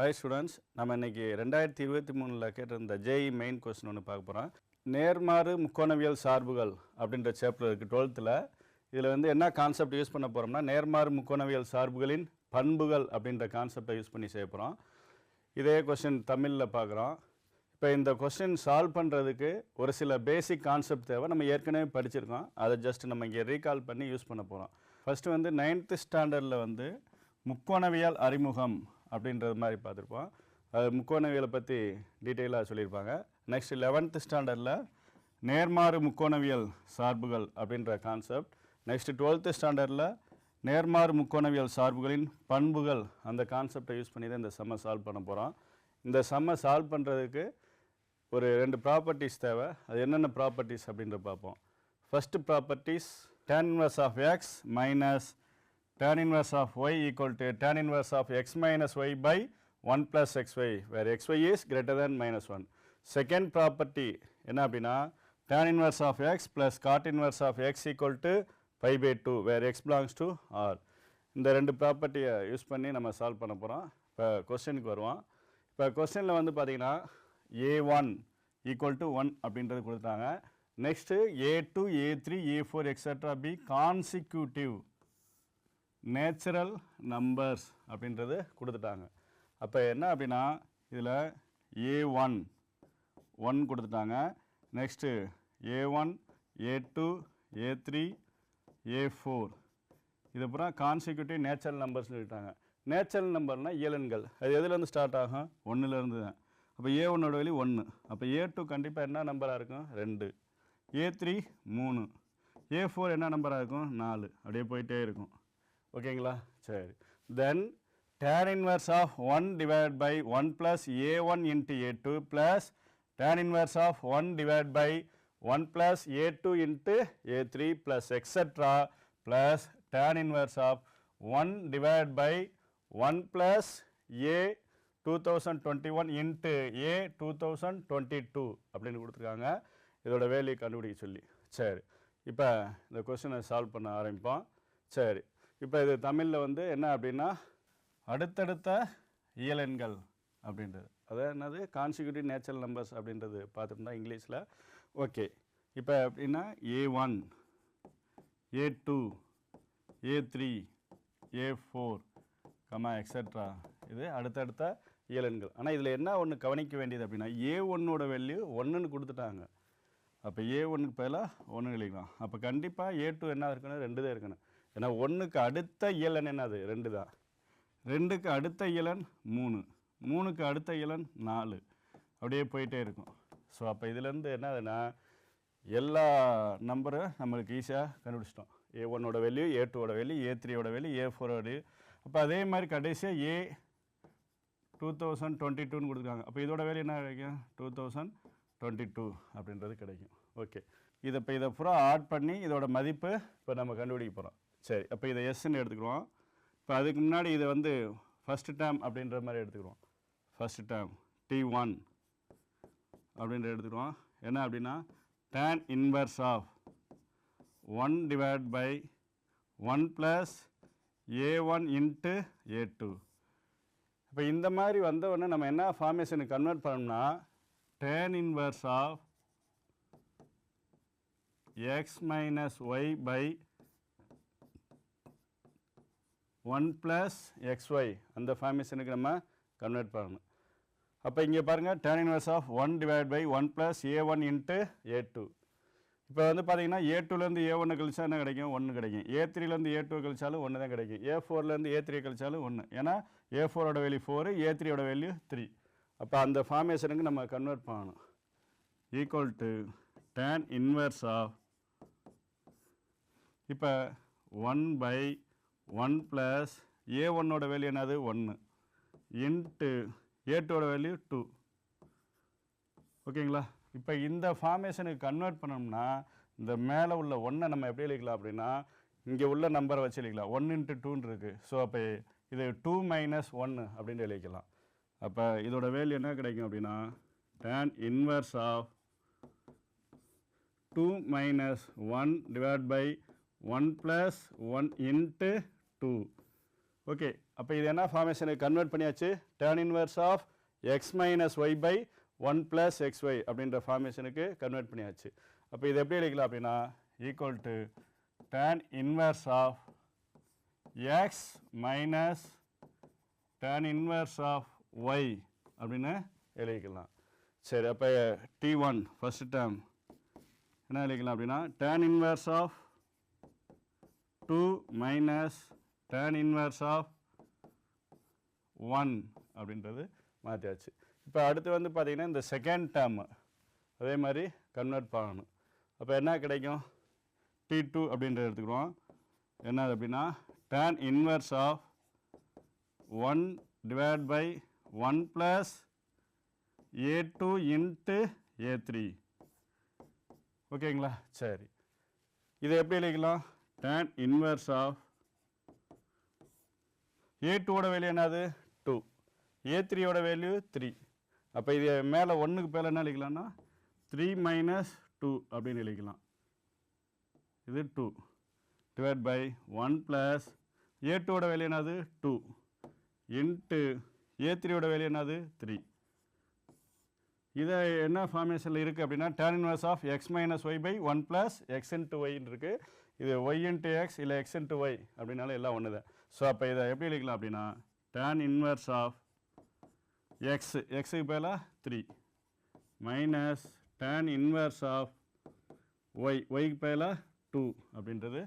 Hi students நம்ம இன்னைக்கு ரெண்டாயிரத்தி இருபத்தி மூணில் கேட்டிருந்த ஜேஇ மெயின் கொஸ்டின் ஒன்று பார்க்க போகிறோம் நேர்மாறு முக்கோணவியல் சார்புகள் அப்படின்ற சேப்டர் இருக்குது டுவெல்த்தில் இதில் வந்து என்ன கான்செப்ட் யூஸ் பண்ண போகிறோம்னா நேர்மாறு முக்கோணவியல் சார்புகளின் பண்புகள் அப்படின்ற கான்செப்டை யூஸ் பண்ணி செய்ய போகிறோம் இதே கொஸ்டின் தமிழில் பார்க்குறோம். இப்போ இந்த கொஸ்டின் சால்வ் பண்ணுறதுக்கு ஒரு சில பேசிக் கான்செப்ட் தேவை. நம்ம ஏற்கனவே படிச்சிருக்கோம். அதை ஜஸ்ட் நம்ம இங்கே ரீகால் பண்ணி யூஸ் பண்ண போகிறோம் ஃபஸ்ட்டு வந்து நைன்த்து ஸ்டாண்டர்டில் வந்து முக்கோணவியல் அறிமுகம் அப்படின்றது மாதிரி பார்த்துருப்போம். அது முக்கோணவியலை பற்றி டீட்டெயிலாக சொல்லியிருப்பாங்க. நெக்ஸ்ட் லெவன்த்து ஸ்டாண்டர்டில் நேர்மாறு முக்கோணவியல் சார்புகள் அப்படின்ற கான்செப்ட் நெக்ஸ்ட் டுவெல்த்து ஸ்டாண்டர்டில் நேர்மாறு முக்கோணவியல் சார்புகளின் பண்புகள் அந்த கான்செப்டை யூஸ் பண்ணி தான் இந்த செம்ம சால்வ் பண்ண போகிறோம் இந்த செம்ம சால்வ் பண்ணுறதுக்கு ஒரு ரெண்டு ப்ராப்பர்ட்டிஸ் தேவை. அது என்னென்ன ப்ராப்பர்ட்டிஸ் அப்படின்ற பார்ப்போம். First properties tan inverse of x minus tan inverse of y equal to tan inverse of x minus y by one plus x where where x greater is greater than minus one second property என்ன அப்படின்னா tan inverse of x plus cot inverse of x equal to pi by two where எக்ஸ் belongs to R இந்த ரெண்டு ப்ராப்பர்ட்டியை use பண்ணி நம்ம solve பண்ண போகிறோம் இப்போ கொஸ்டினுக்கு வருவோம். இப்போ கொஸ்டினில் வந்து பார்த்தீங்கன்னா A one equal to one அப்படின்றது கொடுத்துட்டாங்க. Next A two A three A four extra be consecutive natural numbers அப்படின்றது கொடுத்துட்டாங்க. அப்போ என்ன அப்படின்னா இதில் ஏ ஒன் ஒன் கொடுத்துட்டாங்க. Next A one A two A three A four இது பூரா கான்சிக்யூட்டிவ் நேச்சுரல் நம்பர்ஸ்னு சொல்லிட்டாங்க. நேச்சுரல் நம்பர்னால் இயலன்கள் அது எதுலேருந்து ஸ்டார்ட் ஆகும்? ஒன்றுலேருந்து தான். அப்போ ஏ ஒன்னோட வெளி ஒன்று அப்போ ஏ டூ கண்டிப்பாக என்ன நம்பராக இருக்கும்? ரெண்டு. ஏ த்ரீ மூணு. ஏ ஃபோர் என்ன நம்பராக இருக்கும்? நாலு. அப்படியே போயிட்டே இருக்கும். ஓகேங்களா? சரி. Then tan inverse of one divide by one plus A one into A two plus tan inverse of one divide by one plus A two into A three plus extra plus tan inverse of one divide by one plus A two thousand twenty one into A two thousand twenty two அப்படின்னு கொடுத்துருக்காங்க. இதோட வேலையை கண்டுபிடிக்க சொல்லி. சரி. இப்போ இந்த கொஸ்டினை சால்வ் பண்ண ஆரம்பிப்போம். சரி. இப்போ இது தமிழில் வந்து என்ன அப்படின்னா அடுத்தடுத்த இயலெண்கள் அப்படின்றது. அதாவது என்னது? கான்சிக்யூட்டிவ் நேச்சுரல் நம்பர்ஸ் அப்படின்றது பார்த்துருந்தா இங்கிலீஷில். ஓகே. இப்போ அப்படின்னா A one A two A three A four comma extra இது அடுத்தடுத்த இயலன்கள் ஆனால் இதில் என்ன ஒன்று கவனிக்க வேண்டியது அப்படின்னா ஏ ஒன்னோட வேல்யூ ஒன்றுன்னு கொடுத்துட்டாங்க. அப்போ ஏ ஒன்றுக்கு பதிலாக ஒன்று எழுதிக்கலாம். அப்போ கண்டிப்பாக ஏ டூ என்ன இருக்கணும்? ரெண்டு தான் இருக்கணும். ஏன்னா ஒன்றுக்கு அடுத்த இயலன் என்னது? ரெண்டு தான். ரெண்டுக்கு அடுத்த இயலன் மூணு. மூணுக்கு அடுத்த இயலன் நாலு. அப்படியே போயிட்டே இருக்கும். ஸோ அப்போ இதுலேருந்து என்னதுன்னா எல்லா நம்பரும் நம்மளுக்கு ஈஸியாக கண்டுபிடிச்சிட்டோம். ஏ ஒன்னோட வேல்யூ ஏ டூவோட வேல்யூ ஏ த்ரீயோட வேல்யூ ஏ ஃபோரோட அப்போ அதே மாதிரி கடைசியாக ஏ டூ தௌசண்ட் டுவெண்ட்டி டூன்னு கொடுத்துருக்காங்க. அப்போ இதோட வேல்யூ என்ன கிடைக்கும்? டூ தௌசண்ட் டுவெண்ட்டி டூ அப்படின்றது கிடைக்கும். ஓகே இதை இப்போ இதை பூரா ஆட் பண்ணி இதோட மதிப்பு இப்போ நம்ம கண்டுபிடிக்க போகிறோம் சரி அப்போ இதை எஸ்ன்னு எடுத்துக்கிறோம் இப்போ அதுக்கு முன்னாடி இதை வந்து ஃபஸ்ட்டு டேம் அப்படின்ற மாதிரி எடுத்துக்கிறோம் ஃபஸ்ட்டு டேம் டி ஒன் அப்படின்ற எடுத்துக்கிறோம் என்ன அப்படின்னா tan inverse of one divide by one plus A one into A two இப்போ இந்த மாதிரி வந்தவுடனே நம்ம என்ன ஃபார்மேஷனுக்கு கன்வெர்ட் பண்ணோம்னா tan inverse of x minus y by one plus x y அந்த ஃபார்மேஷனுக்கு நம்ம கன்வெர்ட் பண்ணணும். அப்போ இங்கே பாருங்கள் tan inverse of one divide by one plus A one into A two இப்போ வந்து பார்த்தீங்கன்னா ஏ டூலேருந்து ஏ ஒன்று கழிச்சா என்ன கிடைக்கும்? ஒன்று கிடைக்கும். ஏ த்ரீலேருந்து ஏ டூ கழிச்சாலும் ஒன்று தான் கிடைக்கும் ஏ ஃபோர்லேருந்து ஏ த்ரீ கழிச்சாலும் ஒன்று ஏன்னா ஏ ஃபோரோட வேல்யூ ஃபோரு ஏ த்ரீயோட வேல்யூ த்ரீ அப்போ அந்த ஃபார்மேஷனுக்கு நம்ம கன்வெர்ட் பண்ணணும். Equal to tan inverse of இப்போ one by one plus A ஒன்னோட வேல்யூ என்னது? ஒன்று இன்ட்டு ஏ டூவோட வேல்யூ டூ. ஓகேங்களா? இப்போ இந்த ஃபார்மேஷனுக்கு கன்வெர்ட் பண்ணோம்னா இந்த மேலே உள்ள ஒன்றை நம்ம எப்படி எழுதிக்கலாம் அப்படின்னா இங்கே உள்ள நம்பரை வச்சு எழுதிக்கலாம். ஒன் இன்ட்டு டூன்னு இருக்குது ஸோ அப்போ இது டூ மைனஸ் ஒன்று அப்படின்னு எழுதிக்கலாம். அப்போ இதோட வேல்யூ என்ன கிடைக்கும் அப்படின்னா tan inverse of two minus one divide by one plus one into two okay அப்போ இது என்ன ஃபார்மேஷனுக்கு கன்வெர்ட் பண்ணியாச்சு? Tan inverse of x minus y by one plus x y அப்படின்ற ஃபார்மேஷனுக்கு கன்வெர்ட் பண்ணியாச்சு. அப்போ இது எப்படி எழுதிக்கலாம் அப்படின்னா equal to tan inverse of x minus tan inverse of y அப்படின்னு எழுதிக்கலாம். சரி அப்போ டி ஒன் ஃபஸ்ட் டேர்ம் என்ன எழுதிக்கலாம் அப்படின்னா tan inverse of two minus tan inverse of one அப்படின்றது மாற்றியாச்சு. இப்போ அடுத்து வந்து பார்த்திங்கன்னா இந்த செகண்ட் டேர்மு அதே மாதிரி கன்வெர்ட் பண்ணணும். அப்போ என்ன கிடைக்கும்? டி டூ அப்படின்றத எடுத்துக்கிறோம் என்ன அப்படின்னா tan inverse of one divide by one plus A two into A three ஓகேங்களா சரி. இதை எப்படி எழுதிக்கலாம்? டேன் இன்வர்ஸ் ஆஃப் ஏ டூவோட வேல்யூ என்னது? டூ ஏ த்ரீயோட வேல்யூ த்ரீ அப்போ இது மேலே ஒன்றுக்கு மேலே என்ன எழுதிக்கலாம்னா? த்ரீ மைனஸ் டூ அப்படின்னு எழுதிக்கலாம். இது two divide by one plus A டூவோட வேல்யூ என்னது? டூ இன்ட்டு ஏ த்ரீயோட வேல்யூ என்னது? த்ரீ இதை என்ன ஃபார்மேஷனில் இருக்குது அப்படின்னா? tan inverse of x minus y by one plus x into ஒய்ன்னு இருக்குது இது ஒய் இன்ட்டு எக்ஸ் இல்லை எக்ஸ் இன்ட்டு ஒய் அப்படின்னாலும் எல்லாம் ஒன்று தான் ஸோ அப்போ இதை எப்படி எழுதிக்கலாம் அப்படின்னா tan இன்வர்ஸ் ஆஃப் எக்ஸ் எக்ஸுக்கு பதிலாக three minus tan inverse of y ஒய்க்கு பதிலாக டூ அப்படின்றது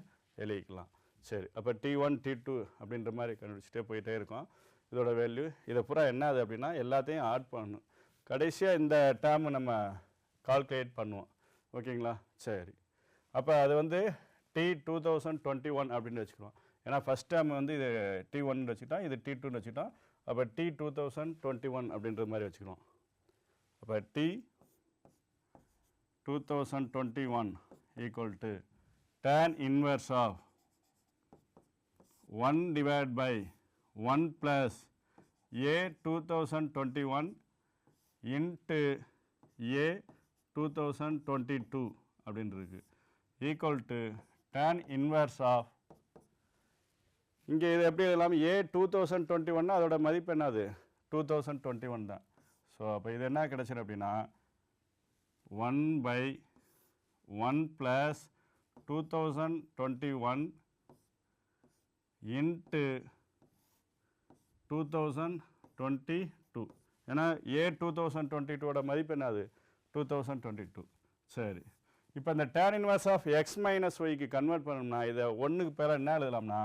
எழுதிக்கலாம். சரி அப்போ டி ஒன் டி டூ அப்படின்ற மாதிரி கண்டுபிடிச்சிட்டே போயிட்டே இருக்கோம். இதோட வேல்யூ இதை பூரா என்னது அப்படின்னா எல்லாத்தையும் ஆட் பண்ணணும். கடைசியாக இந்த டேர்ம் நம்ம கால்குலேட் பண்ணுவோம். ஓகேங்களா சரி. அப்போ அது வந்து T two thousand twenty one அப்படின்னு வச்சுக்கிறோம். ஏன்னா ஃபஸ்ட் டைம் வந்து இது டி ஒன் வச்சுக்கிட்டோம் இது டி டூன்னு வச்சுக்கிட்டோம் அப்போ T two thousand twenty one அப்படின்ற மாதிரி வச்சுக்கிறோம். அப்போ T two thousand twenty one equal to tan inverse of one divide by one plus A two thousand twenty one into A two thousand twenty two அப்படின்னு இருக்கு equal to tan inverse of இங்கே இது எப்படி எழுதலாம்? ஏ two thousand twenty ஒன்னா அதோட மதிப்பு என்னது? டூ தௌசண்ட் டுவெண்ட்டி ஒன் தான். ஸோ அப்போ இது என்ன கிடச்சிரு அப்படின்னா one by one plus two thousand twenty one into two thousand twenty two ஏன்னா ஏ டூ தௌசண்ட் டுவெண்ட்டி டூவோட மதிப்பு என்னது? டூ தௌசண்ட் டுவெண்ட்டி டூ சரி. இப்போ இந்த tan inverse of x minus ஒய்க்கு கன்வெர்ட் பண்ணோம்னா இதை ஒன்றுக்கு பேர என்ன எழுதலாம்னா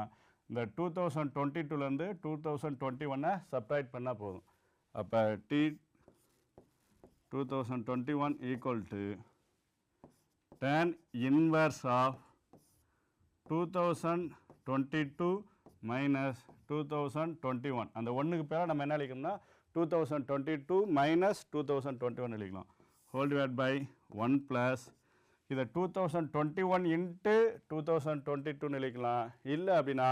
இந்த டூ தௌசண்ட் டுவெண்ட்டி டூலேருந்து டூ தௌசண்ட் டுவெண்ட்டி ஒன்னை சப்ராக்ட் பண்ணால் போதும். அப்போ T two thousand twenty one equal to tan inverse of two thousand twenty two minus two thousand twenty one அந்த ஒன்றுக்கு பேர நம்ம என்ன அழிக்கணும்னா two thousand twenty two minus two thousand twenty one அழிக்கலாம் whole divide by one plus இதை two thousand twenty one into two thousand twenty டூன்னு எழுதிக்கலாம். இல்லை அப்படின்னா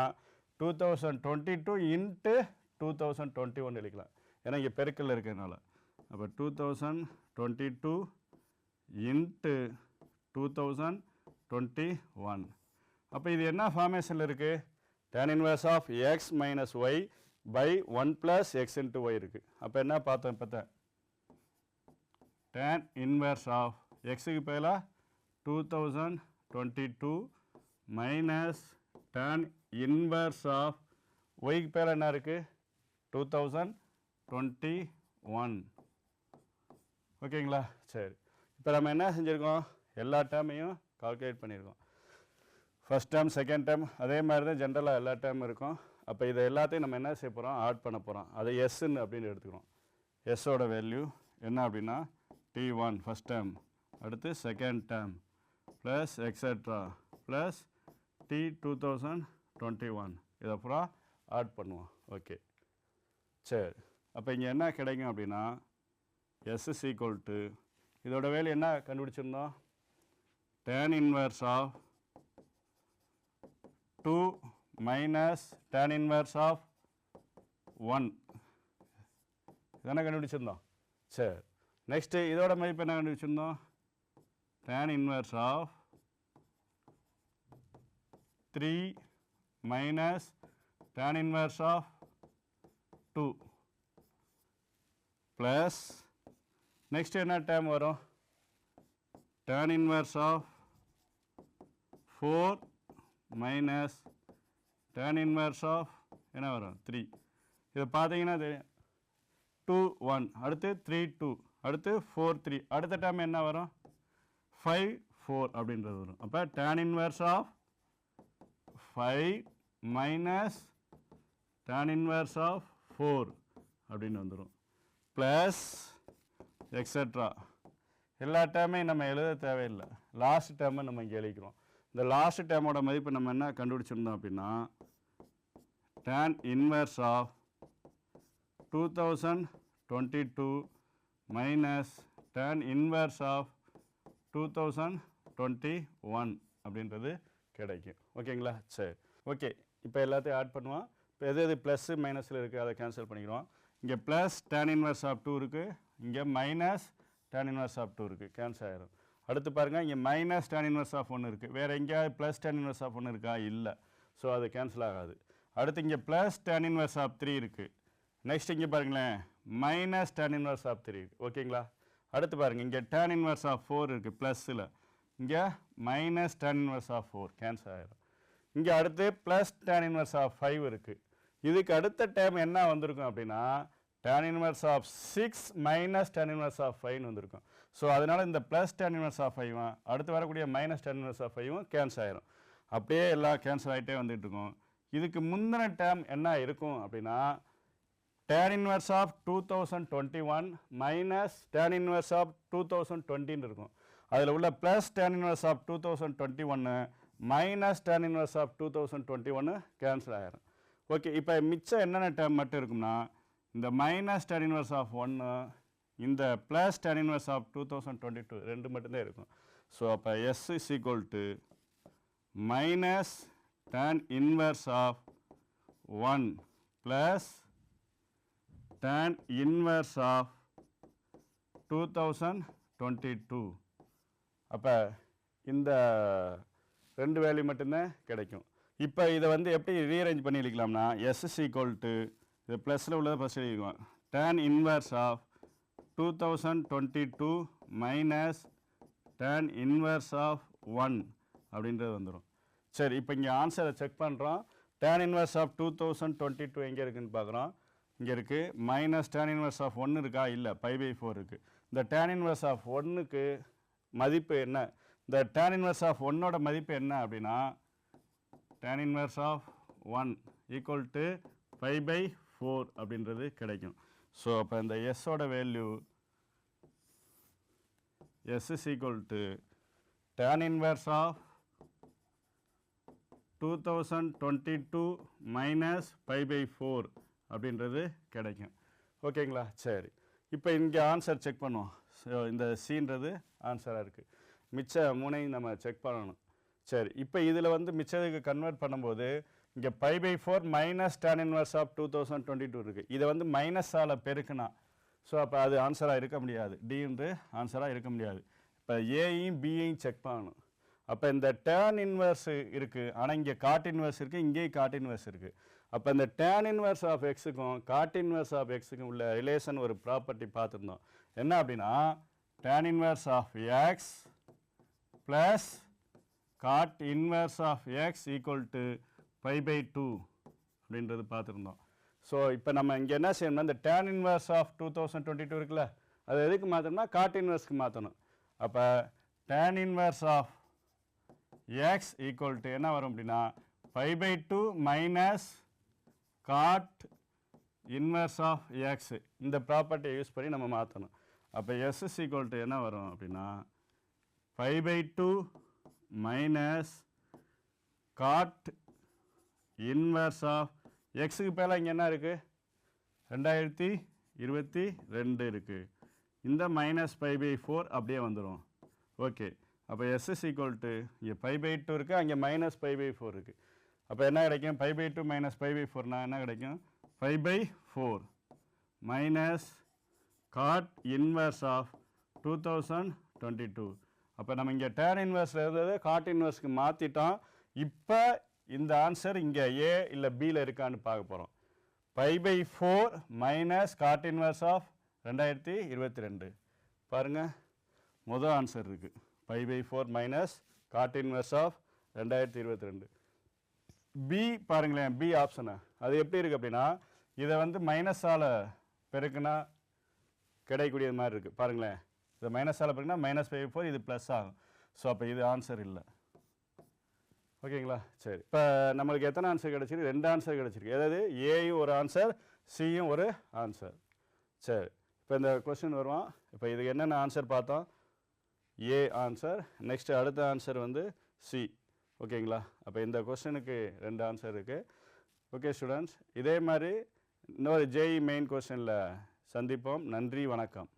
two thousand twenty two into two thousand twenty one எழுதிக்கலாம். ஏன்னா இங்கே பெருக்கல் இருக்கிறதுனால. அப்போ two thousand twenty two into two thousand twenty one அப்போ இது என்ன ஃபார்மேஷனில் இருக்குது tan inverse of x minus y by one plus x into y இருக்குது அப்போ என்ன பார்த்தோம் இப்போ டேன் இன்வர்ஸ் ஆஃப் எக்ஸுக்கு பதிலாக two thousand twenty two minus tan inverse of y பேர் என்ன இருக்குது டூ தௌசண்ட் டுவெண்ட்டி ஒன் ஓகேங்களா? சரி. இப்போ நம்ம என்ன செஞ்சுருக்கோம்? எல்லா டேர்மையும் கால்குலேட் பண்ணியிருக்கோம் ஃபஸ்ட் டேர்ம் செகண்ட் டேர்ம் அதே மாதிரி தான் ஜென்ரலாக எல்லா டேர்ம் இருக்கும். அப்போ இதை எல்லாத்தையும் நம்ம என்ன செய்ய போகிறோம் ஆட் பண்ண போகிறோம் அதை எஸ்ன்னு அப்படின்னு எடுத்துக்கிறோம். எஸ்ஸோட வேல்யூ என்ன அப்படின்னா டி ஒன் ஃபஸ்ட் டேர்ம் அடுத்து second term plus etc plus T 2021 இதை பூரா ஆட் பண்ணுவோம். ஓகே சரி. அப்போ இங்கே என்ன கிடைக்கும் அப்படின்னா எஸ் இஸ் ஈக்குவல் டு இதோட வேலை என்ன கண்டுபிடிச்சிருந்தோம்? tan inverse of 2 minus tan inverse of 1 இதான கண்டுபிடிச்சிருந்தோம். சரி. நெக்ஸ்ட்டு இதோட மதிப்பு என்ன கண்டுபிடிச்சிருந்தோம்? tan inverse of 3 minus tan inverse of 2 plus next என்ன term வரும் tan inverse of 4 minus tan inverse of என்ன வரும் 3 இது பார்த்தீங்கன்னா தெரியும் 2 1 அடுத்து 3 2 அடுத்து 4 3 அடுத்த term என்ன வரும் 5 4 அப்படின்றது வரும் அப்போ tan inverse of five minus tan inverse of four அப்படின்னு வந்துடும் ப்ளஸ் எக்ஸட்ரா எல்லா டேர்மையும் நம்ம எழுத தேவையில்லை. லாஸ்ட் டேர்மை நம்ம இங்கே எழுதிக்கிறோம். இந்த லாஸ்ட் டேர்மோட மதிப்பு நம்ம என்ன கண்டுபிடிச்சிருந்தோம் அப்படின்னா tan inverse of two thousand twenty two minus tan inverse of two thousand twenty one அப்படின்றது கிடைக்கும். ஓகேங்களா? சரி. ஓகே. இப்போ எல்லாத்தையும் ஆட் பண்ணுவோம். இப்போ எது எது ப்ளஸ்ஸு மைனஸில் இருக்குது அதை கேன்சல் பண்ணிக்கிறோம் இங்கே plus tan inverse of two இருக்குது இங்கே minus tan inverse of two இருக்குது கேன்சல் ஆகிடும் அடுத்து பாருங்கள் இங்கே மைனஸ் டேன் இன்வர்ஸ் ஆஃப் ஒன்று இருக்குது வேறு எங்கேயாவது ப்ளஸ் டேன் இன்வர்ஸ் ஆஃப் ஒன்று இருக்கா? இல்லை. ஸோ அது கேன்சல் ஆகாது. அடுத்து இங்கே plus tan inverse of three இருக்குது நெக்ஸ்ட் இங்கே பாருங்களேன். Minus tan inverse of three இருக்குது ஓகேங்களா? அடுத்து பாருங்கள் இங்கே டேன் இன்வர்ஸ் ஆஃப் ஃபோர் இருக்குது ப்ளஸ்ஸில் இங்கே minus tan inverse of four cancel ஆகிடும் இங்கே அடுத்து plus tan inverse of five இருக்குது இதுக்கு அடுத்த டைம் என்ன வந்திருக்கும் அப்படின்னா tan inverse of six minus tan inverse of ஃபைவ்னு வந்திருக்கும். ஸோ அதனால் இந்த ப்ளஸ் டேன் இன்வெர்ஸ் ஆஃப் ஃபைவும் அடுத்து வரக்கூடிய மைனஸ் டேன் இன்வெர்ஸ் ஆஃப் ஃபைவும் கேன்சல் ஆயிரும். அப்படியே எல்லாம் கேன்சல் ஆகிட்டே வந்துட்டு இருக்கும். இதுக்கு முந்தின டேம் என்ன இருக்கும் அப்படின்னா tan inverse of two thousand twenty one minus tan inverse of two thousand டுவெண்ட்டின்னு இருக்கும். அதில் உள்ள plus tan inverse of two thousand twenty ஒன்று minus tan inverse of two thousand twenty ஒன்று கேன்சல் ஆயிரும். ஓகே இப்போ மிச்சம் என்னென்ன டேர்ம் மட்டும் இருக்கும்னா இந்த மைனஸ் டேன் இன்வர்ஸ் ஆஃப் ஒன்று இந்த plus tan inverse of two thousand twenty two ரெண்டு மட்டும்தான் இருக்கும். ஸோ அப்போ S is equal to minus tan inverse of one plus tan inverse of 2022 அப்போ இந்த ரெண்டு வேல்யூ மட்டும்தான் கிடைக்கும். இப்போ இதை வந்து எப்படி ரீஅரேஞ்ச் பண்ணி எழுதிக்கலாம்னா எஸ் ஈக்குவல் டு இது ப்ளஸில் உள்ளதை first எழுதிக்குவோம் tan inverse of two thousand twenty two minus tan inverse of one அப்படின்றது வந்துடும் சரி இப்போ இங்கே ஆன்சரை செக் பண்ணுறோம் tan inverse of two thousand twenty two எங்கே இருக்குதுன்னு பார்க்குறோம். இங்கே இருக்குது மைனஸ் டேன் இன்வர்ஸ் ஆஃப் ஒன்று இருக்கா? இல்லை. பை பை ஃபோர் இருக்குது இந்த டேன் இன்வர்ஸ் ஆஃப் ஒன்றுக்கு மதிப்பு என்ன? இந்த tan இன்வர்ஸ் ஆஃப் ஒன்னோட மதிப்பு என்ன அப்படின்னா tan inverse of one equal to five by four அப்படின்றது கிடைக்கும். ஸோ அப்போ இந்த எஸ்ஸோட value S is equal to tan inverse of two thousand twenty two minus five by four அப்படின்றது கிடைக்கும். ஓகேங்களா சரி. இப்போ இங்கே ஆன்சர் செக் பண்ணுவோம். ஸோ இந்த சீன்றது ஆன்சராக இருக்குது மிச்ச மூணையும் நம்ம செக் பண்ணணும். சரி இப்போ இதில் வந்து மிச்சத்துக்கு கன்வெர்ட் பண்ணும்போது இங்கே pi by four minus tan inverse of two thousand twenty two இருக்குது இதை வந்து மைனஸால் பெருக்குனா ஸோ அப்போ அது ஆன்சராக இருக்க முடியாது. டின்று ஆன்சராக இருக்க முடியாது. இப்போ ஏயும் பியையும் செக் பண்ணணும். அப்போ இந்த டேன் இன்வர்ஸ் இருக்குது ஆனால் இங்கே காட் இன்வர்ஸ் இருக்குது இங்கேயும் காட் இன்வர்ஸ் இருக்குது அப்போ இந்த டேன் இன்வர்ஸ் ஆஃப் எக்ஸுக்கும் காட் இன்வர்ஸ் ஆஃப் எக்ஸுக்கும் உள்ள ரிலேஷன் ஒரு ப்ராப்பர்ட்டி பார்த்துருந்தோம். என்ன அப்படின்னா tan inverse of x plus cot inverse of x equal to pi by two அப்படின்றது பார்த்துருந்தோம். ஸோ இப்போ நம்ம இங்கே என்ன செய்யணும்னா இந்த tan inverse of two thousand twenty two இருக்குல்ல அது எதுக்கு மாற்றணும்னா காட் இன்வர்ஸ்க்கு மாற்றணும் அப்போ tan inverse of x equal to என்ன வரும் அப்படின்னா five by two minus cot inverse of x இந்த ப்ராப்பர்ட்டியை யூஸ் பண்ணி நம்ம மாற்றணும் அப்போ எஸ் இஸ் ஈக்குவல் டு என்ன வரும் அப்படின்னா five by two minus cot of of எக்ஸுக்கு பேல இங்கே என்ன இருக்குது ரெண்டாயிரத்தி இருபத்தி ரெண்டு இருக்குது இந்த மைனஸ் ஃபைவ் பை ஃபோர் அப்படியே வந்துடும் ஓகே அப்போ s is equal to இங்கே ஃபைவ் பை டூ இருக்குது அங்கே மைனஸ் ஃபைவ் பை ஃபோர் இருக்குது அப்போ என்ன கிடைக்கும்? by by two minus five by ஃபோர்னா என்ன கிடைக்கும்? Five by four minus cot inverse of two thousand twenty two அப்போ நம்ம இங்கே டேன் இன்வர்ஸில் இருந்தது காட் இன்வெர்ஸ்க்கு மாற்றிட்டோம் இப்போ இந்த ஆன்சர் இங்கே ஏ இல்லை பியில் இருக்கான்னு பார்க்க போகிறோம் pi by four minus cot inverse of ரெண்டாயிரத்தி இருபத்தி ரெண்டு. பாருங்கள் முதல் ஆன்சர் இருக்குது pi by four minus cot inverse of ரெண்டாயிரத்தி இருபத்தி ரெண்டு. பி பாருங்களேன் பி ஆப்ஷனு அது எப்படி இருக்குது அப்படின்னா இதை வந்து மைனஸால் பெருக்குனா கிடைக்கக்கூடியது மாதிரி இருக்குது பாருங்களேன். இதை மைனஸால் பெருக்குனா மைனஸ் ஃபைவ் ஃபோர் இது ப்ளஸ் ஆகும். ஸோ அப்போ இது ஆன்சர் இல்லை. ஓகேங்களா சரி. இப்போ நம்மளுக்கு எத்தனை ஆன்சர் கிடச்சிருக்கு? ரெண்டு ஆன்சர் கிடச்சிருக்கு. அதாவது ஏயும் ஒரு ஆன்சர் சியும் ஒரு ஆன்சர் சரி. இப்போ இந்த கொஸ்டின் வருவோம் இப்போ இதுக்கு என்னென்ன ஆன்சர் பார்த்தோம்? ஏ ஆன்சர் நெக்ஸ்ட் அடுத்த ஆன்சர் வந்து சி ஓகேங்களா அப்போ இந்த கொஸ்டினுக்கு ரெண்டு ஆன்சர் இருக்குது ஓகே ஸ்டூடெண்ட்ஸ் இதே மாதிரி இன்னொரு ஜேஇ மெயின் கொஸ்டினில் சந்திப்போம். நன்றி வணக்கம்.